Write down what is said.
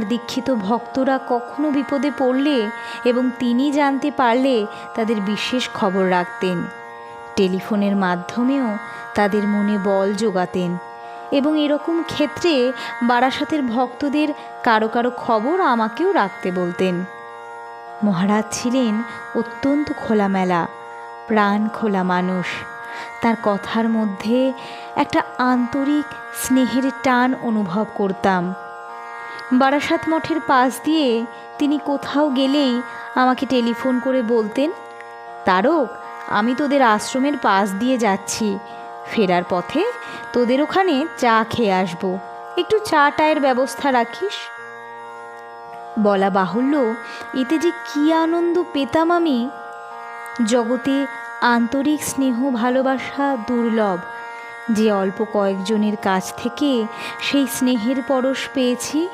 তাঁর দীক্ষিত ভক্তরা কখনো বিপদে পড়লে এবং তিনি জানতে পারলে তাদের বিশেষ খবর রাখতেন। টেলিফোনের মাধ্যমেও তাদের মনে বল যোগাতেন এবং এরকম ক্ষেত্রে বারাসাতের ভক্তদের কারও কারও খবর আমাকেও রাখতে বলতেন। মহারাজ ছিলেন অত্যন্ত খোলামেলা, প্রাণ খোলা মানুষ। তার কথার মধ্যে একটা আন্তরিক স্নেহের টান অনুভব করতাম। বারাসাত মঠের পাশ দিয়ে তিনি কোথাও গেলেই আমাকে টেলিফোন করে বলতেন, তারক, আমি তোদের আশ্রমের পাশ দিয়ে যাচ্ছি। ফেরার পথে তোদের ওখানে চা খেয়ে আসব। একটু চা টায়ের ব্যবস্থা রাখিস? বলা বাহুল্য, এতে যে কী আনন্দ পেতাম আমি। জগতে আন্তরিক স্নেহ, ভালোবাসা, দুর্লভ। যে অল্প কয়েকজনের কাছ থেকে সেই স্নেহের পরশ পেয়েছি